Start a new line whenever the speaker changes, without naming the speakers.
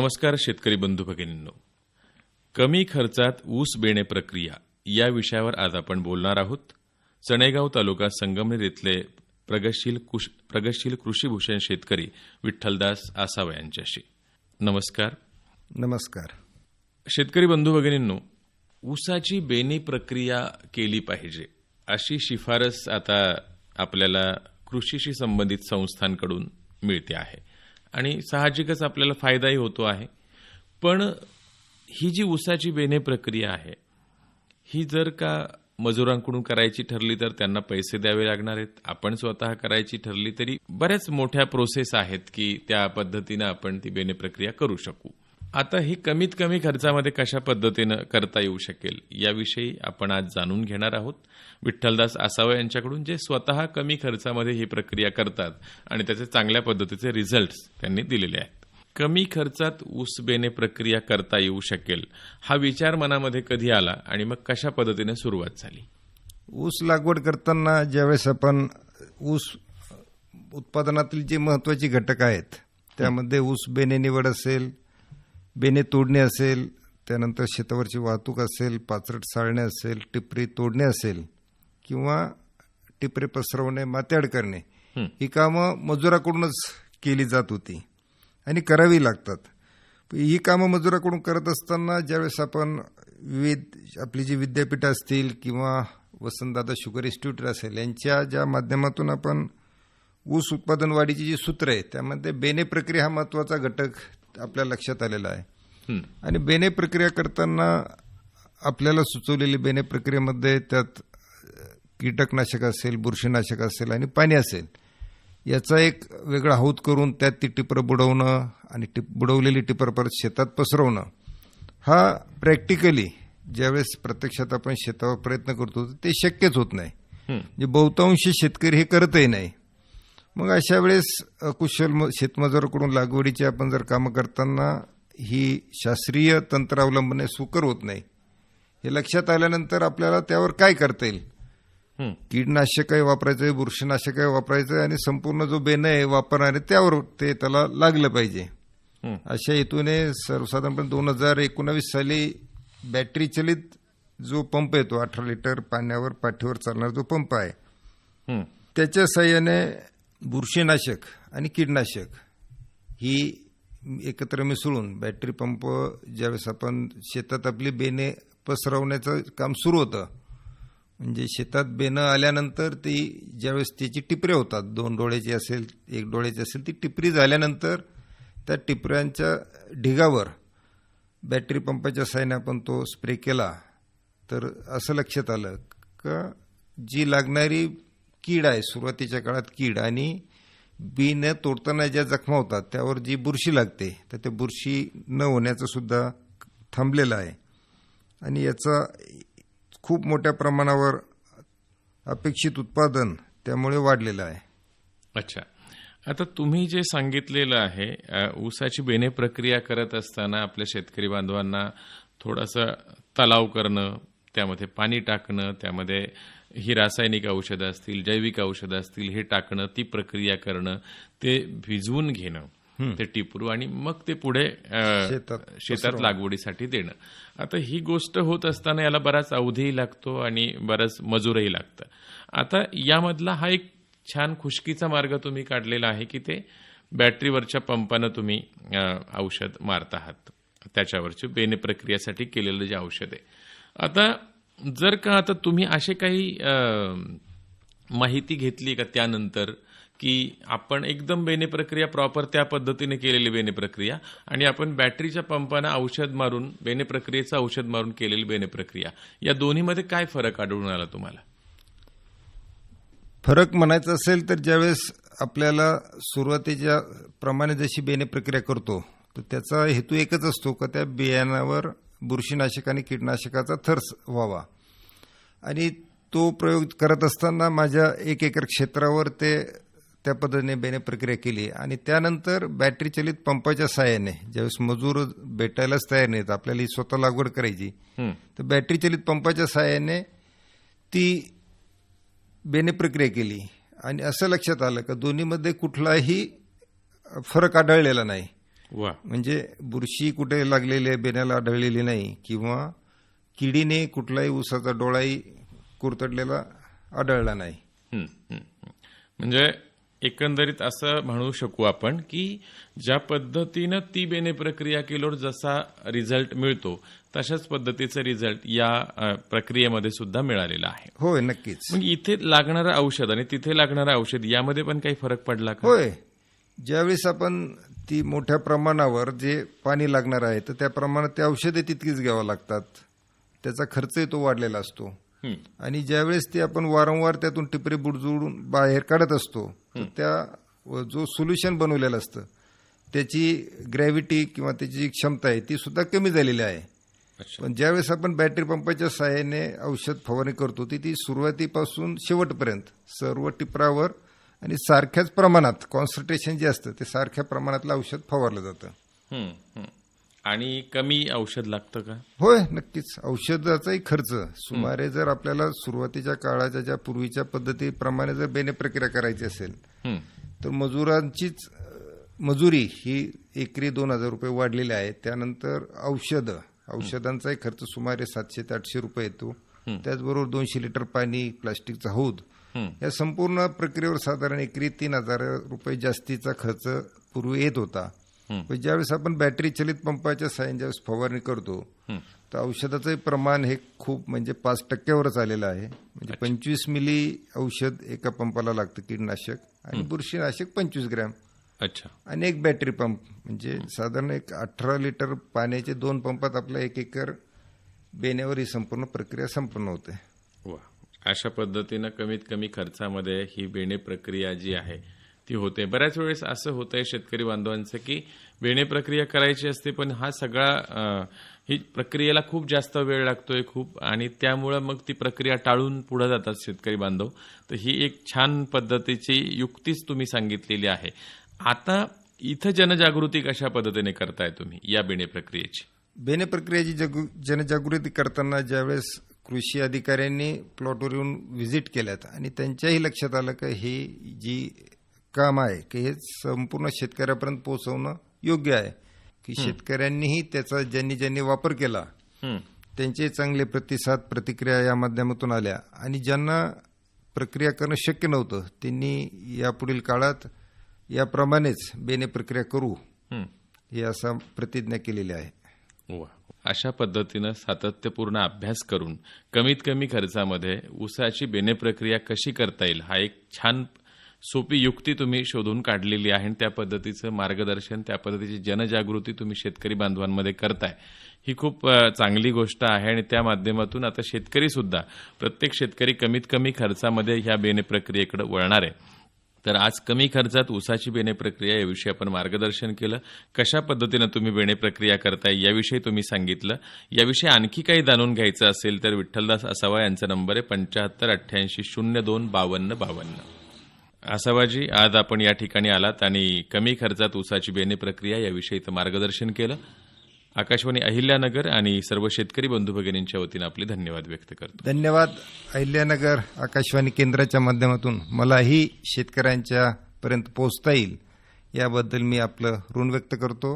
नमस्कार शेतकरी बंधू भगिनींनो. कमी खर्चात ऊस बेणे प्रक्रिया या विषयावर आज आपण बोलणार आहोत. चणेगाव तालुका संगमनेर इथले प्रगतशील कुश- प्रगतशील कृषीभूषण शेतकरी विठ्ठलदास आसावा यांच्याशी. नमस्कार.
नमस्कार.
शेतकरी बंधू भगिनींनो ऊसाची बेणी प्रक्रिया केली पाहिजे अशी शिफारस आता आपल्याला कृषीशी संबंधित संस्थांकडून मिळते आहे. आणि साहजिकच आपल्याला फायदाही होतो आहे. पण ही जी ऊसाची बेणे प्रक्रिया आहे ही जर का मजुरांकडून करायची ठरली तर त्यांना पैसे द्यावे लागणार आहेत. आपण स्वतः करायची ठरली तरी बऱ्याच मोठ्या प्रोसेस आहेत की त्या पद्धतीनं आपण ती बेणे प्रक्रिया करू शकू. आता ही कमीत कमी खर्चामध्ये कशा पद्धतीनं करता येऊ शकेल याविषयी आपण आज जाणून घेणार आहोत. विठ्ठलदास आसावे यांच्याकडून जे स्वतः कमी खर्चामध्ये ही प्रक्रिया करतात आणि त्याचे चांगल्या पद्धतीचे रिझल्ट्स त्यांनी दिलेले आहेत. कमी खर्चात ऊस बेने प्रक्रिया करता येऊ शकेल हा विचार मनामध्ये कधी आला आणि मग कशा पद्धतीने सुरुवात झाली?
ऊस लागवड करताना ज्यावेळेस आपण ऊस उत्पादनातील जे महत्त्वाचे घटक आहेत त्यामध्ये ऊस बेने निवड असेल बेणे तोडणे असेल त्यानंतर शेतावरची वाहतूक असेल पाचरट साळणे असेल टिपरी तोडणे असेल किंवा टिपरे पसरवणे मात्याड करणे
हं.
कामं मजुराकडूनच केली जात होती आणि करावी लागतात ही कामं मजुराकडून करत असताना ज्यावेळेस आपण विविध आपली जी विद्यापीठं असतील किंवा वसंतदादा शुगर इन्स्टिट्यूट असेल यांच्या ज्या माध्यमातून आपण ऊस उत्पादन वाढीची जी सूत्र आहे त्यामध्ये बेने प्रक्रिया हा महत्त्वाचा घटक आपल्या लक्षात आलेला आहे. आणि बेने प्रक्रिया करताना आपल्याला सुचवलेली बेने प्रक्रियेमध्ये त्यात कीटकनाशक असेल बुरशीनाशक असेल आणि पाणी असेल याचा एक वेगळा हौद करून त्यात ती टिपरं बुडवणं आणि टिप बुडवलेली टिपर परत शेतात पसरवणं हा प्रॅक्टिकली ज्यावेळेस प्रत्यक्षात आपण शेतावर प्रयत्न करतो ते शक्यच होत नाही. म्हणजे बहुतांशी शेतकरी हे करतही नाही मग अशा वेळेस अकुशल म- शेतमजुराकडून लागवडीची आपण जर कामं करताना ही शास्त्रीय तंत्र अवलंबने सुकर होत नाही हे लक्षात आल्यानंतर आपल्याला त्यावर काय करता येईल. कीडनाशक आहे वापरायचं आहे बुरशीनाशक आहे वापरायचं आहे आणि संपूर्ण जो बेन आहे वापरणार त्यावर ते त्याला लागलं पाहिजे. अशा हेतूने सर्वसाधारणपणे दोन हजार एकोणावीस साली बॅटरी चलित जो पंप येतो अठरा लिटर पाण्यावर पाठीवर चालणारा जो पंप आहे. त्याच्या साह्याने बुरशीनाशक आणि कीडनाशक ही एकत्र मिसळून बॅटरी पंप ज्यावेळेस आपण शेतात आपली बेने पसरवण्याचं काम सुरू होतं म्हणजे शेतात बेनं आल्यानंतर ती ज्यावेळेस त्याची टिपरे होतात दोन डोळ्याची असेल एक डोळ्याची असेल ती टिपरी झाल्यानंतर त्या टिपऱ्यांच्या ढिगावर बॅटरी पंपाच्या साह्याने आपण तो स्प्रे केला. तर असं लक्षात आलं का जी लागणारी कीड आहे सुरुवातीच्या काळात कीड आणि बी न तोडताना ज्या जखमा होतात त्यावर जी बुरशी लागते तर ते बुरशी न होण्याचं सुद्धा थांबलेलं आहे. आणि याचा खूप मोठ्या प्रमाणावर अपेक्षित उत्पादन त्यामुळे वाढलेलं आहे.
अच्छा. आता तुम्ही जे सांगितलेलं आहे ऊसाची बेणे प्रक्रिया करत असताना आपल्या शेतकरी बांधवांना थोडासा तलाव करणं त्यामध्ये पाणी टाकणं त्यामध्ये ही रासायनिक औषधं असतील जैविक औषधं असतील हे टाकणं ती प्रक्रिया करणं ते भिजवून घेणं ते टिपरू आणि मग ते पुढे
शेतात
लागवडीसाठी देणं. आता ही गोष्ट होत असताना याला बराच अवधीही लागतो आणि बराच मजूरही लागतं. आता यामधला हा एक छान खुशकीचा मार्ग तुम्ही काढलेला आहे की ते बॅटरीवरच्या पंपानं तुम्ही औषध मारत आहात. त्याच्यावरची बेने प्रक्रियेसाठी केलेलं जे औषध आहे. आता जर का आता तुम्ही असे काही माहिती घेतली का त्यानंतर की आपण एकदम बेने प्रक्रिया प्रॉपर त्या पद्धतीने केलेली बेने प्रक्रिया आणि आपण बॅटरीच्या पंपानं औषध मारून बेने प्रक्रियेचं औषध मारून केलेली बेने प्रक्रिया या दोन्हीमध्ये काय फरक आढळून आला तुम्हाला?
फरक म्हणायचा असेल तर ज्यावेळेस आपल्याला सुरुवातीच्या प्रमाणे जशी बेने प्रक्रिया करतो तर त्याचा हेतू एकच असतो का त्या बियाणावर बुरशीनाशक आणि कीटनाशकाचा थर स- व्हावा. आणि तो प्रयोग करत असताना माझ्या एक एकर क्षेत्रावर ते त्या पद्धतीने बेने प्रक्रिया केली. आणि त्यानंतर बॅटरी चलित पंपाच्या सहाय्याने ज्यावेळेस मजूर भेटायलाच तयार नाहीत आपल्याला ही स्वतः लागवड करायची. तर बॅटरी चलित पंपाच्या सहाय्याने ती बेने प्रक्रिया केली. आणि असं लक्षात आलं का दोन्हीमध्ये कुठलाही फरक आढळलेला नाही.
वा.
म्हणजे बुरशी कुठे लागलेली आहे बेण्याला आढळलेली नाही किंवा किडीने कुठलाही ऊसाचा डोळाही कुरतडलेला आढळला नाही.
म्हणजे एकंदरीत असं म्हणू शकू आपण की ज्या पद्धतीनं ती बेने प्रक्रिया केल्यावर जसा रिझल्ट मिळतो तशाच पद्धतीचा रिझल्ट या प्रक्रियेमध्ये सुद्धा मिळालेला आहे.
होय नक्कीच.
मग इथे लागणारं औषध आणि तिथे लागणारं औषध यामध्ये पण काही फरक पडला का?
होय. ज्यावेळेस आपण ती मोठ्या प्रमाणावर जे पाणी लागणार आहे तर त्या प्रमाणात ते औषधे तितकीच घ्यावं लागतात. त्याचा खर्चही तो वाढलेला असतो. आणि ज्यावेळेस ते आपण वारंवार त्यातून टिपरे बुडजुडून बाहेर काढत असतो त्या जो सोल्युशन बनवलेलं असतं त्याची ग्रॅव्हिटी किंवा त्याची जी क्षमता आहे ती सुद्धा कमी झालेली आहे. पण ज्यावेळेस आपण बॅटरी पंपाच्या सहाय्याने औषध फवारणी करतो ती ती सुरुवातीपासून शेवटपर्यंत सर्व टिपरावर आणि सारख्याच प्रमाणात कॉन्सन्ट्रेशन जे असतं ते सारख्या प्रमाणातलं औषध फवारलं जातं.
आणि कमी औषध लागतं का?
होय नक्कीच. औषधाचाही खर्च. सुमारे जर आपल्याला सुरुवातीच्या काळाच्या ज्या पूर्वीच्या पद्धतीप्रमाणे जर बेने प्रक्रिया करायची असेल तर मजुरांचीच मजुरी ही एकरी दोन हजार रुपये वाढलेली आहे. त्यानंतर औषधं. औषधांचाही खर्च सुमारे सातशे ते आठशे रुपये येतो. त्याचबरोबर दोनशे लिटर पाणी प्लास्टिकचा हौद. या संपूर्ण प्रक्रियेवर साधारण एकरी तीन हजार रुपये जास्तीचा खर्च पूर्वी येत होता. पण ज्यावेळेस आपण बॅटरी चलित पंपाच्या साहाय्याने ज्यावेळेस फवारणी करतो. तर औषधाचं प्रमाण हे खूप म्हणजे पाच टक्क्यावरच आलेलं आहे. म्हणजे पंचवीस मिली औषध एका पंपाला लागतं कीटनाशक आणि बुरशीनाशक पंचवीस ग्रॅम.
अच्छा.
आणि एक बॅटरी पंप म्हणजे साधारण एक अठरा लिटर पाण्याचे दोन पंपात आपला एक एकर बेण्यावर ही संपूर्ण प्रक्रिया संपन्न होते.
वा. अशा पद्धतीनं कमीत कमी खर्चामध्ये ही बेणे प्रक्रिया जी आहे ती होते. बऱ्याच वेळेस असं होतंय शेतकरी बांधवांचं की बेणे प्रक्रिया करायची असते पण हा सगळा ही प्रक्रियेला खूप जास्त वेळ लागतोय खूप आणि त्यामुळं मग ती प्रक्रिया टाळून पुढे जातात शेतकरी बांधव. तर ही एक छान पद्धतीची युक्तीच तुम्ही सांगितलेली आहे. आता इथं जनजागृती कशा पद्धतीने करताय तुम्ही या बेणे प्रक्रियेची
बेणे प्रक्रियेची जनजागृती करताना ज्यावेळेस कृषी अधिकाऱ्यांनी प्लॉटवर येऊन व्हिजिट केल्यात आणि त्यांच्याही लक्षात आलं की हे जी काम आहे की हे संपूर्ण शेतकऱ्यापर्यंत पोहोचवणं योग्य आहे. की शेतकऱ्यांनीही त्याचा ज्यांनी ज्यांनी वापर केला त्यांचे चांगले प्रतिसाद प्रतिक्रिया या माध्यमातून आल्या. आणि ज्यांना प्रक्रिया करणं शक्य नव्हतं त्यांनी यापुढील काळात याप्रमाणेच बेने प्रक्रिया करू
हं.
हे असा प्रतिज्ञा केलेली आहे.
अशा पद्धतीनं सातत्यपूर्ण अभ्यास करून कमीत कमी खर्चामध्ये ऊसाची बेने प्रक्रिया कशी करता येईल हा एक छान सोपी युक्ती तुम्ही शोधून काढलेली आहे आणि त्या पद्धतीचं मार्गदर्शन त्या पद्धतीची जनजागृती तुम्ही शेतकरी बांधवांमध्ये करताय. ही खूप चांगली गोष्ट आहे आणि त्या माध्यमातून आता शेतकरी सुद्धा प्रत्येक शेतकरी कमीत कमी खर्चामध्ये ह्या बेने प्रक्रियेकडे वळणार आहे. तर आज कमी खर्चात ऊसाची बेणे प्रक्रिया याविषयी आपण मार्गदर्शन केलं. कशा पद्धतीनं तुम्ही बेणे प्रक्रिया करताय याविषयी तुम्ही सांगितलं. याविषयी आणखी काही जाणून घ्यायचं असेल तर विठ्ठलदास असावा यांचा नंबर आहे पंच्याहत्तर अठ्ठ्याऐंशी शून्य दोन बावन्न बावन्न. असावाजी आज आपण या ठिकाणी आलात आणि कमी खर्चात ऊसाची बेणे प्रक्रिया याविषयी मार्गदर्शन केलं. आकाशवाणी अहिल्यानगर आणि सर्व शेतकरी बंधू भगिनींच्या वतीनं आपले धन्यवाद व्यक्त करतो.
धन्यवाद. अहिल्यानगर आकाशवाणी केंद्राच्या माध्यमातून मलाही शेतकऱ्यांच्या पर्यंत पोहोचता येईल. याबद्दल मी आपलं ऋण व्यक्त करतो.